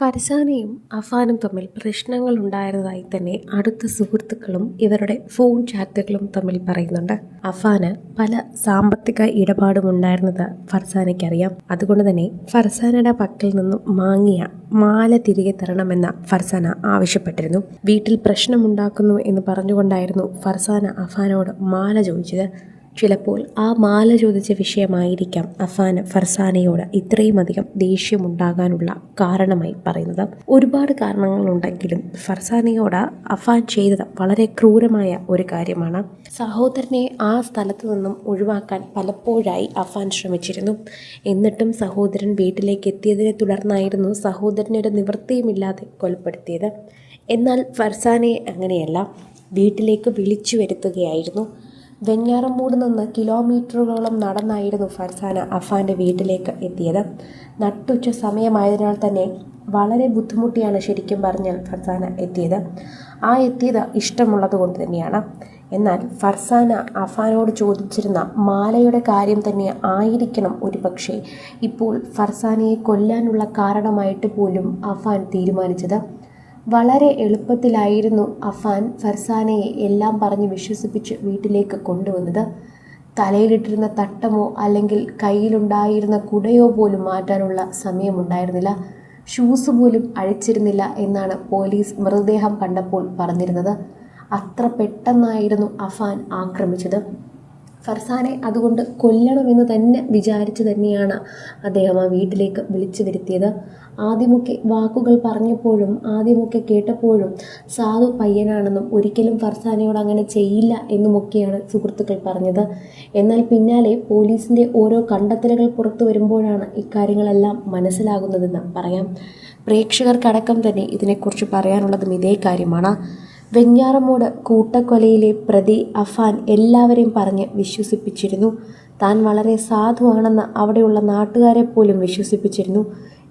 ഫർസാനയും അഫാനും തമ്മിൽ പ്രശ്നങ്ങൾ ഉണ്ടായിരുന്നതായി തന്നെ അടുത്ത സുഹൃത്തുക്കളും ഇവരുടെ ഫോൺ ചാറ്റുകളും തമ്മിൽ പറയുന്നുണ്ട്. അഫാന് പല സാമ്പത്തിക ഇടപാടും ഉണ്ടായിരുന്നത് ഫർസാനയ്ക്കറിയാം അതുകൊണ്ട് തന്നെ ഫർസാനയുടെ പക്കൽ നിന്നും മാങ്ങിയ മാല തിരികെ തരണമെന്ന് ഫർസാന ആവശ്യപ്പെട്ടിരുന്നു. വീട്ടിൽ പ്രശ്നമുണ്ടാക്കുന്നു എന്ന് പറഞ്ഞുകൊണ്ടായിരുന്നു ഫർസാന അഫാനോട് മാല ചോദിച്ചത്. ചിലപ്പോൾ ആ മാല ചോദിച്ച വിഷയമായിരിക്കാം അഫാന് ഫർസാനയോട് ഇത്രയും അധികം ദേഷ്യമുണ്ടാകാനുള്ള കാരണമായി പറയുന്നത്. ഒരുപാട് കാരണങ്ങളുണ്ടെങ്കിലും ഫർസാനയോട് അഫാൻ ചെയ്തത് വളരെ ക്രൂരമായ ഒരു കാര്യമാണ്. സഹോദരനെ ആ സ്ഥലത്ത് നിന്നും ഒഴിവാക്കാൻ പലപ്പോഴായി അഫാൻ ശ്രമിച്ചിരുന്നു. എന്നിട്ടും സഹോദരൻ വീട്ടിലേക്ക് എത്തിയതിനെ തുടർന്നായിരുന്നു സഹോദരനെ ഒരു നിവൃത്തിയുമില്ലാതെ കൊലപ്പെടുത്തിയത്. എന്നാൽ ഫർസാനയെ അങ്ങനെയല്ല വീട്ടിലേക്ക് വിളിച്ചു വരുത്തുകയായിരുന്നു. വെഞ്ഞാറമൂട് നിന്ന് കിലോമീറ്ററുകളോളം നടന്നായിരുന്നു ഫർസാന അഫാന്റെ വീട്ടിലേക്ക് എത്തിയത്. നട്ടുച്ച സമയമായതിനാൽ തന്നെ വളരെ ബുദ്ധിമുട്ടിയാണ് ശരിക്കും പറഞ്ഞാൽ ഫർസാന എത്തിയത്. ആ എത്തിയത് ഇഷ്ടമുള്ളത് കൊണ്ട് തന്നെയാണ്. എന്നാൽ ഫർസാന അഫാനോട് ചോദിച്ചിരുന്ന മാലയുടെ കാര്യം തന്നെ ആയിരിക്കണം ഒരു പക്ഷേ ഇപ്പോൾ ഫർസാനയെ കൊല്ലാനുള്ള കാരണമായിട്ട് പോലും അഫാൻ തീരുമാനിച്ചത്. വളരെ എളുപ്പത്തിലായിരുന്നു അഫാൻ ഫർസാനയെ എല്ലാം പറഞ്ഞ് വിശ്വസിപ്പിച്ച് വീട്ടിലേക്ക് കൊണ്ടുവന്നത്. തലയിലിട്ടിരുന്ന തട്ടമോ അല്ലെങ്കിൽ കയ്യിലുണ്ടായിരുന്ന കുടയോ പോലും മാറ്റാനുള്ള സമയമുണ്ടായിരുന്നില്ല. ഷൂസ് പോലും അഴിച്ചിരുന്നില്ല എന്നാണ് പോലീസ് മൃതദേഹം കണ്ടപ്പോൾ പറഞ്ഞിരുന്നത്. അത്ര പെട്ടെന്നായിരുന്നു അഫാൻ ആക്രമിച്ചത്. ഫർസാനെ അതുകൊണ്ട് കൊല്ലണമെന്ന് തന്നെ വിചാരിച്ചു തന്നെയാണ് അദ്ദേഹം ആ വീട്ടിലേക്ക് വിളിച്ചു വരുത്തിയത്. ആദ്യമൊക്കെ വാക്കുകൾ പറഞ്ഞപ്പോഴും ആദ്യമൊക്കെ കേട്ടപ്പോഴും സാധു പയ്യനാണെന്നും ഒരിക്കലും ഫർസാനയോട് അങ്ങനെ ചെയ്യില്ല എന്നുമൊക്കെയാണ് സുഹൃത്തുക്കൾ പറഞ്ഞത്. എന്നാൽ പിന്നാലെ പോലീസിന്റെ ഓരോ കണ്ടെത്തലുകൾ പുറത്തു വരുമ്പോഴാണ് ഇക്കാര്യങ്ങളെല്ലാം മനസ്സിലാകുന്നതെന്ന് പറയാം. പ്രേക്ഷകർക്കടക്കം തന്നെ ഇതിനെക്കുറിച്ച് പറയാനുള്ളതും ഇതേ കാര്യമാണ്. വെഞ്ഞാറമൂട് കൂട്ടക്കൊലയിലെ പ്രതി അഫാൻ എല്ലാവരെയും പറഞ്ഞ് വിശ്വസിപ്പിച്ചിരുന്നു. താൻ വളരെ സാധുവാണെന്ന് അവിടെയുള്ള നാട്ടുകാരെ പോലും വിശ്വസിപ്പിച്ചിരുന്നു.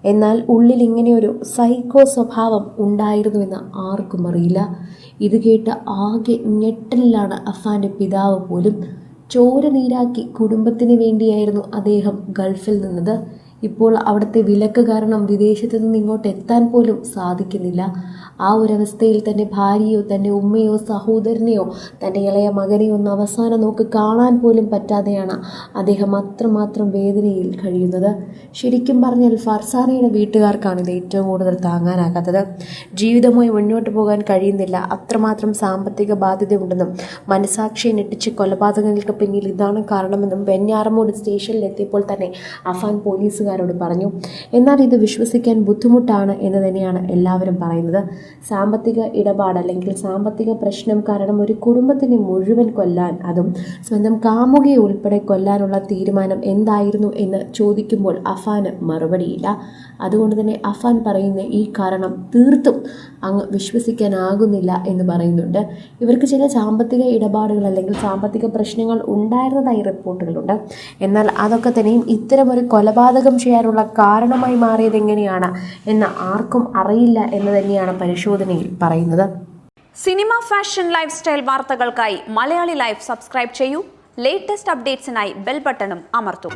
എന്നാൽ ഉള്ളിൽ ഇങ്ങനെയൊരു സൈക്കോ സ്വഭാവം ഉണ്ടായിരുന്നുവെന്ന് ആർക്കും അറിയില്ല. ഇത് കേട്ട് ആകെ ഞെട്ടലിലാണ് അഫാന്റെ പിതാവ് പോലും. ചോര നീരാക്കി കുടുംബത്തിന് വേണ്ടിയായിരുന്നു അദ്ദേഹം ഗൾഫിൽ നിന്നത്. ഇപ്പോൾ അവിടുത്തെ വിലക്ക് കാരണം വിദേശത്ത് നിന്ന് ഇങ്ങോട്ട് എത്താൻ പോലും സാധിക്കുന്നില്ല. ആ ഒരവസ്ഥയിൽ തന്റെ ഭാര്യയോ തന്റെ ഉമ്മയോ സഹോദരനെയോ തന്റെ ഇളയ മകനെയോ ഒന്ന് അവസാനം നോക്ക് കാണാൻ പോലും പറ്റാതെയാണ് അദ്ദേഹം അത്രമാത്രം വേദനയിൽ കഴിയുന്നത്. ശരിക്കും പറഞ്ഞാൽ ഫർസാനയുടെ വീട്ടുകാർക്കാണ് ഇത് ഏറ്റവും കൂടുതൽ താങ്ങാനാകാത്തത്. ജീവിതമായി മുന്നോട്ട് പോകാൻ കഴിയുന്നില്ല. അത്രമാത്രം സാമ്പത്തിക ബാധ്യതയുണ്ടെന്നും മനസാക്ഷിയെ ഞെട്ടിച്ച് കൊലപാതകങ്ങൾക്ക് പിന്നിൽ ഇതാണ് കാരണമെന്നും വെഞ്ഞാറമൂട് സ്റ്റേഷനിലെത്തിയപ്പോൾ തന്നെ അഫാൻ പോലീസുകാരോട് പറഞ്ഞു എന്നാൽ ഇത് വിശ്വസിക്കാൻ ബുദ്ധിമുട്ടാണ് എന്ന് തന്നെയാണ് എല്ലാവരും പറയുന്നത്. സാമ്പത്തിക ഇടപാട് അല്ലെങ്കിൽ സാമ്പത്തിക പ്രശ്നം കാരണം ഒരു കുടുംബത്തിനെ മുഴുവൻ കൊല്ലാൻ അതും സ്വന്തം കാമുകയെ ഉൾപ്പെടെ കൊല്ലാനുള്ള തീരുമാനം എന്തായിരുന്നു എന്ന് ചോദിക്കുമ്പോൾ അഫാന് മറുപടിയില്ല. അതുകൊണ്ട് തന്നെ അഫാൻ പറയുന്ന ഈ കാരണം തീർത്തും അങ്ങ് വിശ്വസിക്കാനാകുന്നില്ല എന്ന് പറയുന്നുണ്ട്. ഇവർക്ക് ചില സാമ്പത്തിക ഇടപാടുകൾ അല്ലെങ്കിൽ സാമ്പത്തിക പ്രശ്നങ്ങൾ ഉണ്ടായിരുന്നതായി റിപ്പോർട്ടുകളുണ്ട്. എന്നാൽ അതൊക്കെ തന്നെയും ഇത്തരമൊരു കൊലപാതകം ചെയ്യാനുള്ള കാരണമായി മാറിയത് എങ്ങനെയാണ് എന്ന് ആർക്കും അറിയില്ല എന്ന് തന്നെയാണ് പരിശോധനയിൽ പറയുന്നത്. സിനിമ ഫാഷൻ ലൈഫ് സ്റ്റൈൽ വാർത്തകൾക്കായി മലയാളി ലൈഫ് സബ്സ്ക്രൈബ് ചെയ്യൂ. ലേറ്റസ്റ്റ് അപ്ഡേറ്റ്സിനായി ബെൽ ബട്ടണും അമർത്തും.